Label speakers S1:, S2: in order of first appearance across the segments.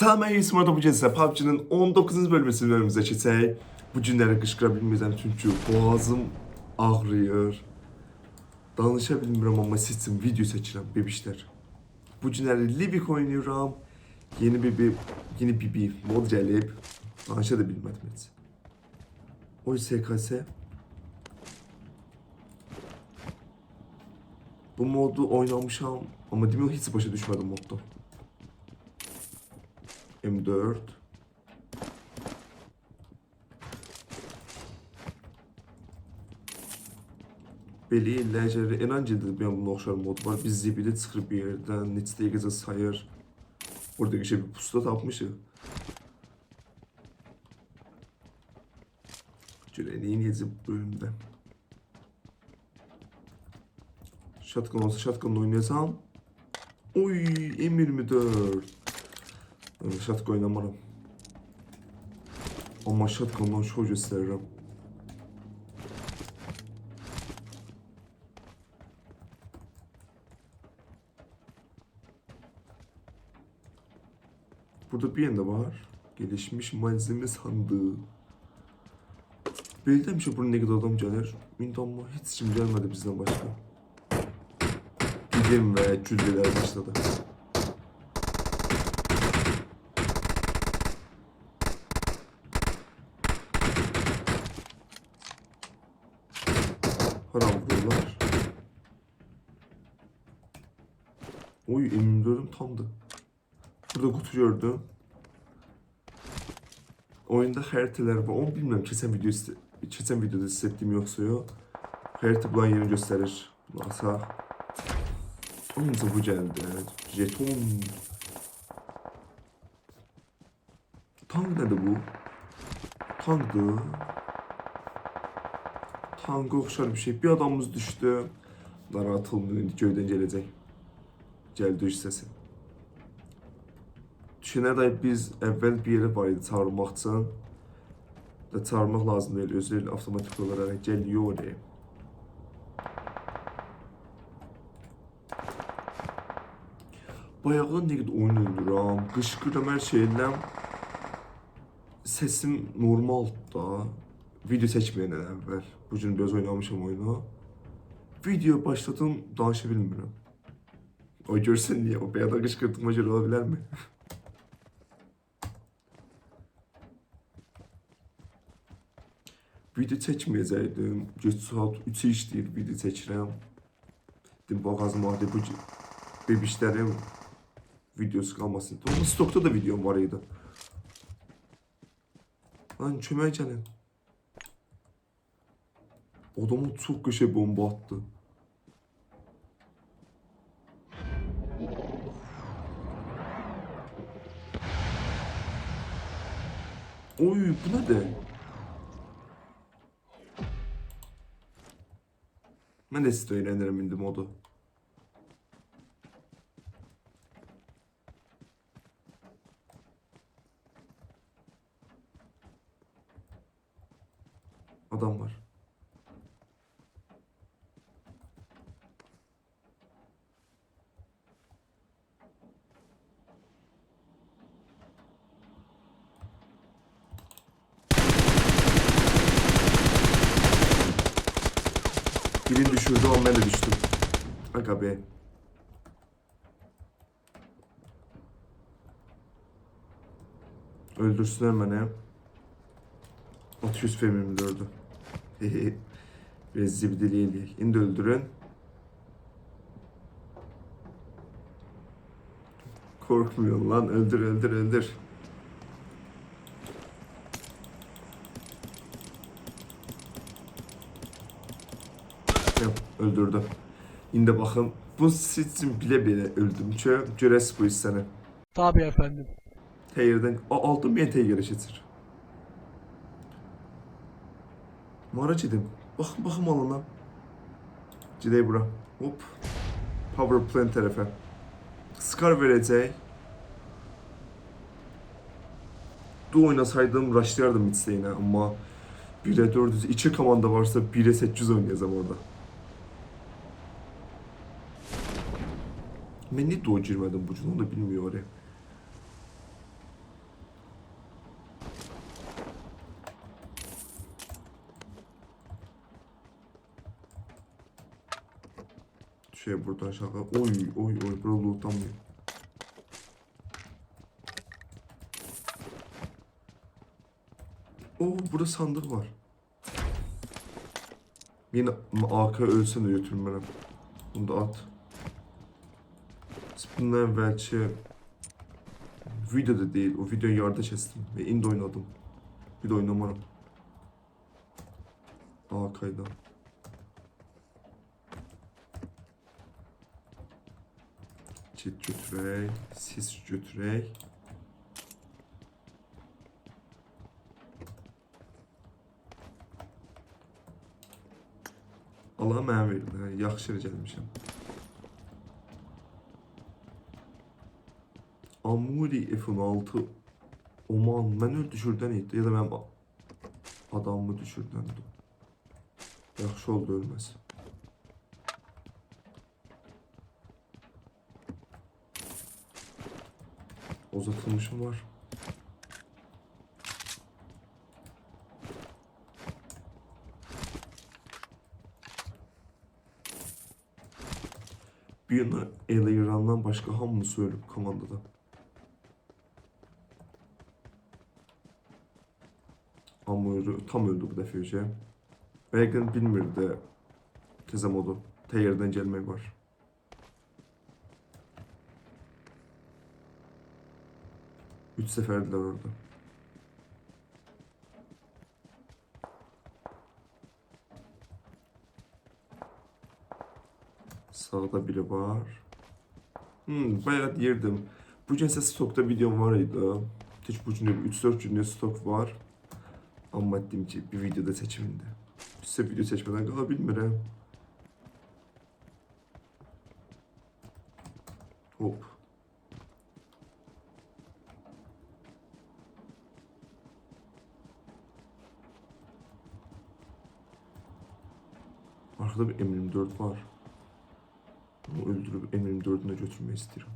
S1: Salam Yusuf orada bu cinsə PUBG-nin 19-cu bölməsinin önümüzə keçək. Bu günləri qışqıra bilmirəm çünki boğazım ağrıyır. Danışa bilmirəm amma siz üçün video çəkirəm bebişlər. Bu günləri Livik oynayıram. Yeni bir, bir yeni bir, bir mod gəlib. Danışa da bilmədim heç. Oy SKS. Bu modu oynamışam ama demək heç başa düşmədim modda. M4 Beli illərcəli Erangel'də bir bunun oxşar mod var. Biz zibili çıxır bir yerdən, neçə dəqiqəcə sayır. Orada şey bir pusta tapmışıq. Görəliyin yedi bu bölümdə. Shotgun olsa shotgunla oynayacağım. Oy M24. Ben shotgun oynamaram. Ama shotgunla show gösteririm. Burada bir yanda var. Gelişmiş malzeme sandığı. Belli demiş buraya ne kadar adam gelir. Indi ama hiç kim gelmedi bizden başka. Gidim ve cüzdeler başladı. Haram vuruyorlar. Oy M24'üm tamdı. Burada kutu gördüm. Oyunda haritalar var. Onu bilmiyorum. Keçen video keçen videoda hissettiğim yoksa yok. Harita bulan yerini gösterir. Nasıl? Onunca bu geldi. Jeton. Tank nedir bu? Tankdı. Tanka oxşar bir şey. Bir adamımız düştü. Narahat olmayın. İndi göydən gələcək. Gəldi iş səsi. Düşünə dair biz əvvəl bir yerə var idi çağırmaq üçün. Da çağırmaq lazım deyil. Özü ilə avtomatik olaraq gəliyor. Bayaqdan nə qədər oyun oynuram, qışqıram hər şeylə. Səsim normal da. Video çəkməyəndən əvvəl. Bu gün biraz oynamışam oyunu. Video başladım, danışa bilmirəm. O görsən niyə? O bayaqdan qışqırdığıma görə ola bilərmi? video çəkməyəcəkdim. Geç saat 3-ə işləyir video çəkirəm. Dedim boğazım ağrıyır. Bu bebişlərim videosu qalmasın. Amma stokda da videom var idi. Lan kömək gəlin. Adama çok köşe bomba attı. Oy bu ne de? Ben de size öğrenirim indi modu. Adam var. Birini düşürdü ama ben de düştüm. Aga be. Öldürsünler beni. 600 femim öldürdü. Biraz zibdili eleyek. İndi öldürün. Korkmuyor lan. Öldür öldür öldür. Yok, öldürdü. İndi baxın. Bu sizin bilə-bilə öldüm ki, görəs bu hissəni.
S2: Tabii efendim.
S1: Teyirdən aldım bir teygirə keçir. Mara gedim. Baxın, baxım alına. Gedək bura. Hop. Power plant tərəfə. Scar verəcək. Du oynasaydım rushlayardım midstayinə amma 1'e 400, 2 komanda varsa 1'e 800 oynayacağım orada. Meni doğu girmədim bu gün, onu da bilmiyorum. Şey burada aşağı. Oy oy oy bura lootlanmıyor. Oo burada sandık var. Yine AK ölsene götürün bana. Bunu da at. Bundan belki videoda değil. O videoyu yarıda kestim. Ve indi oynadım. Bir de oynamadım. AK'dan. Çit götürey. Sis götürey. Allah mənə verdi. Yaxşı gəlmişəm. Amuri F16 Oman mən öl düşürdən idi ya da a- adamımı düşürdəndi. Yaxşı oldu ölməz. Uzatılmışım var. Bir yana ele İran'dan başka hamısı ölüb komandada. Amuru tam öldü bu dəfə öcə. Yəqin bilmirdi təzə modu. Təyərdən gəlmək var. Üç səfərdiler orada. Sağda biri var. Hmm, bayağı yerdim. Bu ise stokta videom var idi. Hiç bu gün 3-4 günlük stok var. Amma ki bir videoda seçiminde. Size video seçmeden qala Hop. Arkada bir M24 var. Onu öldürüp M24'üne götürmeyi istedim.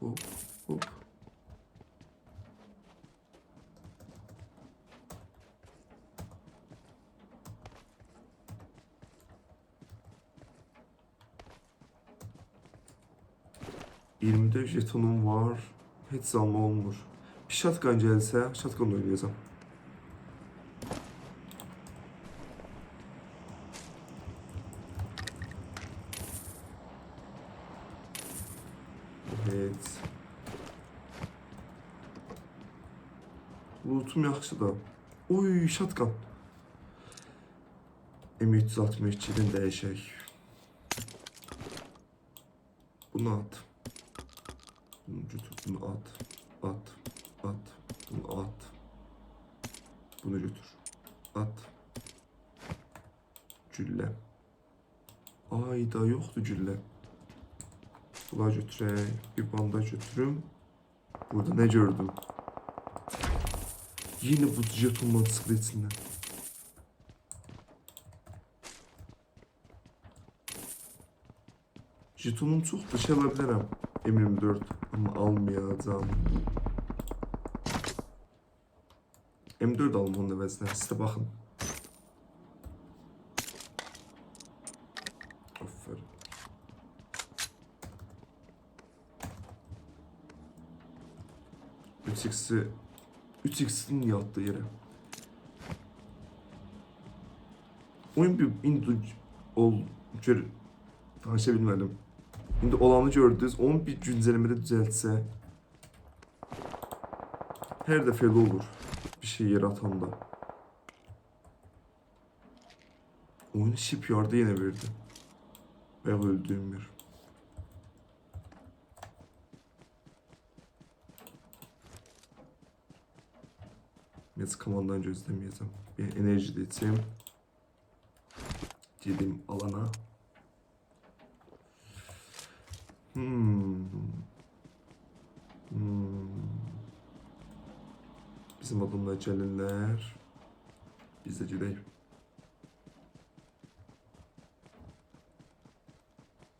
S1: Hop hop. Elimde jetonum var. Hiç zaman olmuş. Bir shotgun gelse shotgun oynayacağım. Evet. Lootum yaxşı da. Oy, shotgun. M362'den dəyişək. Bunu at. Bunu götür, bunu at. At, at, bunu at. Bunu götür. At. Güllə. Ayda yoxdur güllə. Bunlar götürək. Bir bandaj götürüm. Burada ne gördüm? Yine bu çıxdı içindən. Jetonum çoxdur, şey ala. M24 amma almayacağım. M4 alım onun əvəzinə. Siz də baxın. Aferin. Üç x'i 3x'in yattığı yere. Oyun bir indi ol gör danışa bilmədim. İndi olanı gördünüz. Onu bir güncelləmədə düzəltsə hər dəfə elə olur. Bir şey yaratanda. Oyunu shipyard'a yine verdi. Ben öldüğüm yer. Biz kamandan gözlemeyeceğim. Bir enerji de içeyim. Gidelim alana. Hmm. Bizim adımla gelirler. Biz de gidelim.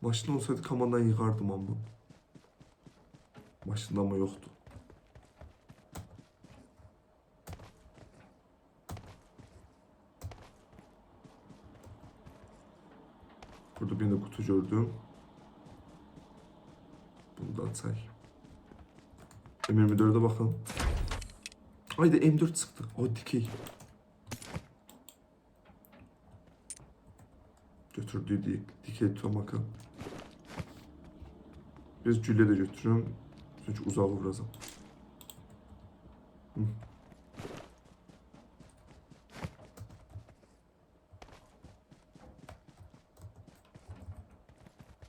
S1: Maşın olsaydı kamandan yıkardım ama. Maşında ama yoktu. Burada bir de kutu gördüm. Bunu da atay. M24'e bakalım. Haydi M4 çıktı. O dikey. Götürdüğü dik, dikey tutam bakalım. Biraz gülle de götürüyorum. Çünkü uzağı biraz. Hı.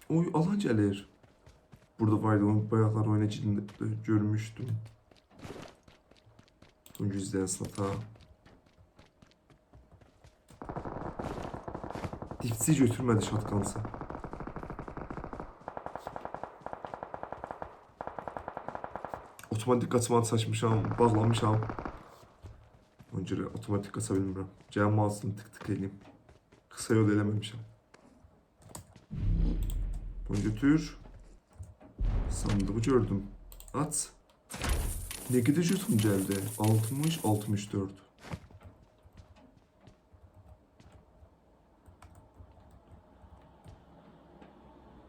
S1: Oy alan gelir. Burada onu bayaklar oynayıcında görmüştüm. Sonucu izleyen sınata. Dipsi götürmedi şatkansı. Otomatik qaçmağı saçmışam, bağlamışam. Görə otomatik qaça bilmirəm. Gəlin mouse'unu tık tık eləyim. Qısa yol eləməmişəm. Bunu götür. Sandığı gördüm. At. Ne kadar jutun geldi? 60, 64.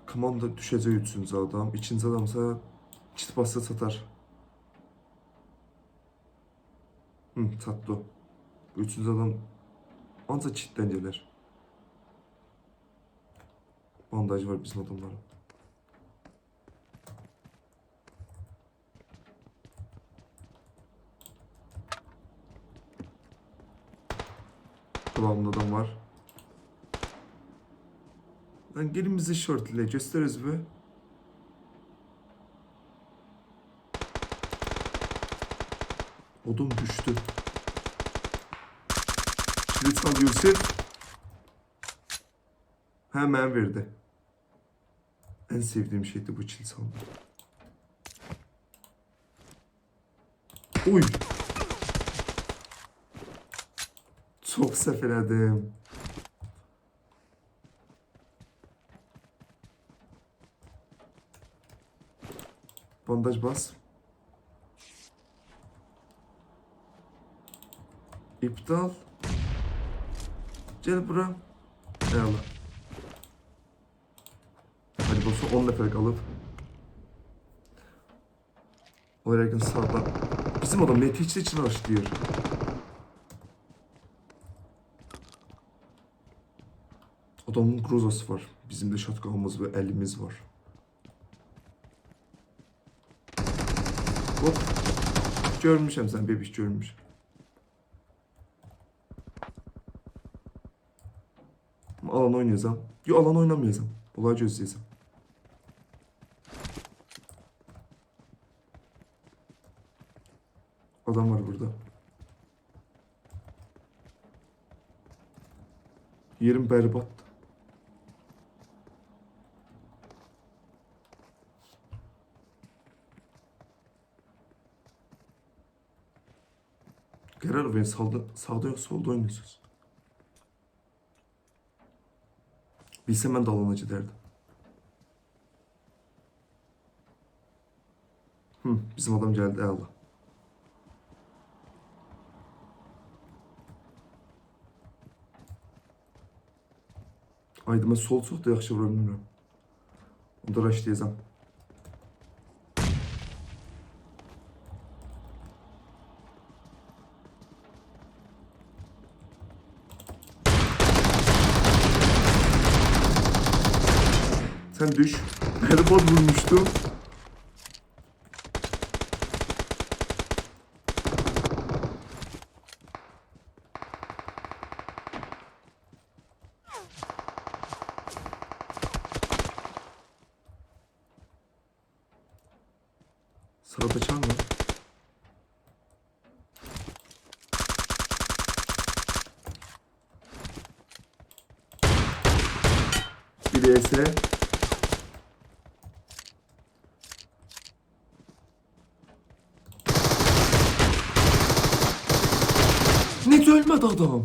S1: Komanda düşecek üçüncü adam. İkinci adamsa çit bassa satar. Hı, sattı. üçüncü adam ancak çitten gelir. Bandaj var bizim adamların. Kulağımda adam var. Lan gelin bizi short ile gösteririz be. Odum düştü. Al Yusuf. Hemen verdi. En sevdiğim şeydi bu çil sandı. Uy. Çok sefeledim. Bandaj bas. İptal. Gel bura. Eyvallah. Hadi boss'u 10 nefer alıp. Oraya yakın sağdan. Bizim adam neticede için başlıyor. Adamın grozası var. Bizim de şatkanımız ve elimiz var. Hop. Görmüşəm sən bebiş görmüş. Alan oynayacağım. Yo alan oynamayacağım. Olay gözleyeceğim. Adam var burada. Yerim berbat. Karar verin sağda, sağda yok solda oynuyorsunuz. Bilsem ben dalanıcı derdim. Hı, bizim adam geldi Allah. Aydıma sol çox da yaxşı vura bilmirəm. Onda raşlayacağım. Sen düş. Headbutt vurmuştu. Sırada çan mı? Bir ise Ölmedi adam.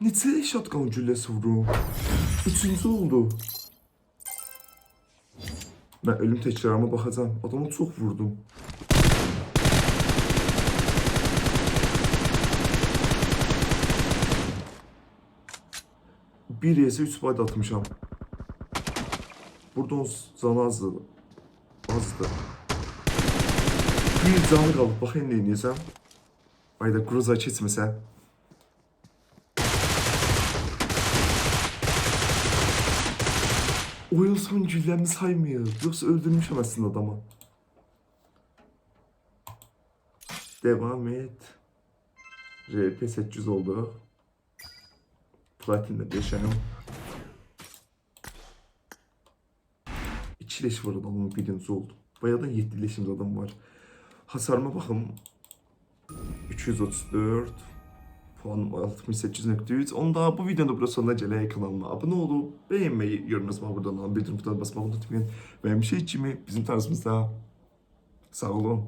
S1: Netse shotgun cüllesi vurdu. Üçüncü oldu. Ben ölüm tekrarıma bakacağım. Adamı çok vurdum. Bir yese 3 bayda atmışam. Buradan can azdı. Azdı. Bir canı qalıb. Baxın nə edirsən? Ayda Cruza keçməsə. Oyun son gülləmi saymıyor. Yoxsa öldürmüşəm əslində adamı. Devam et. RP 800 oldu. Platin de 5 ayım. İki leş var adamın birinci oldu. Bayağı da 7 leşimiz adam var. Hasarıma bakın. 234 puan 68.3 Onda bu videonun da burada sonuna gələk kanalıma abunə olub, bəyənməyi, yorum yazmağı buradan alın, bildirim butonuna basmağı unutmayın. Və həmişə kimi bizim tarzımızda sağ olun.